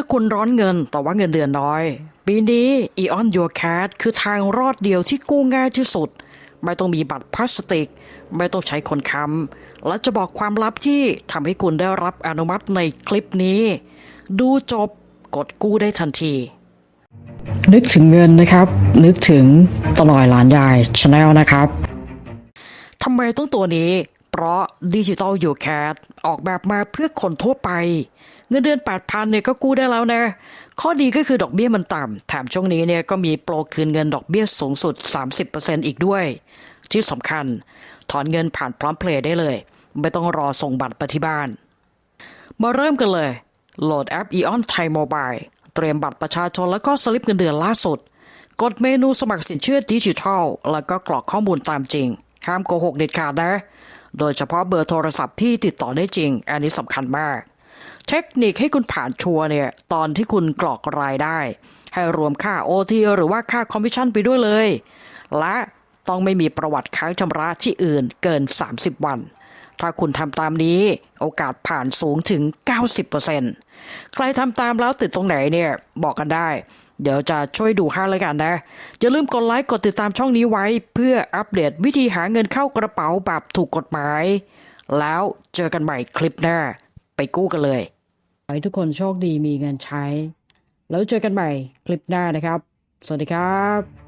ถ้าคุณร้อนเงินแต่ว่าเงินเดือนน้อย ปีนี้ Eon Your Cat คือทางรอดเดียวที่กู้ง่ายที่สุด ไม่ต้องมีบัตรพลาสติก ไม่ต้องใช้คนค้ำและจะบอกความลับที่ทำให้คุณได้รับอนุมัติในคลิปนี้ ดูจบกดกู้ได้ทันที นึกถึงเงินนะครับ นึกถึงตลอยหลานยายชาแนลนะครับทำไมต้องตัวนี้ เพราะดิจิตอลยูแคท ออกแบบมาเพื่อคนทั่วไป เงินเดือน 8,000เนี่ยก็กู้ได้แล้วนะ ข้อดีก็คือดอกเบี้ยมันต่ำแถมช่วงนี้เนี่ยก็มีโปรคืนเงินดอกเบี้ยสูงสุด 30%อีกด้วย ที่สำคัญ ถอนเงินผ่านพร้อมเพลย์ได้เลย ไม่ต้องรอส่งบัตรไปที่บ้าน มาเริ่มกันเลย โหลดแอป Eon Thai Mobile เตรียมบัตรประชาชนแล้วก็สลิปเงินเดือนล่าสุด กดเมนูสมัครสินเชื่อดิจิทัล แล้วก็กรอกข้อมูลตามจริง ห้ามโกหกเด็ดขาดนะ โดยเฉพาะเบอร์โทรศัพท์ที่ติดต่อได้จริง อันนี้สำคัญมาก เทคนิคให้คุณผ่านชัวร์เนี่ยตอนที่คุณกรอกรายได้ ให้รวมค่า OT หรือว่าค่าคอมมิชชั่นไปด้วยเลย และต้องไม่มีประวัติค้างชำระที่อื่นเกิน 30 วัน ถ้าคุณทำตามนี้โอกาสผ่านสูงถึง 90%ใครทำตามแล้วติดตรงไหนเนี่ยบอกกันได้ เดี๋ยวจะช่วยดูให้เลยกันนะ อย่าลืมกดไลค์กดติดตามช่องนี้ไว้ เพื่ออัปเดตวิธีหาเงินเข้ากระเป๋าแบบถูกกฎหมาย แล้วเจอกันใหม่คลิปหน้า ไปกู้กันเลยขอให้ทุกคนโชคดีมีเงินใช้ แล้วเจอกันใหม่คลิปหน้านะครับ สวัสดีครับ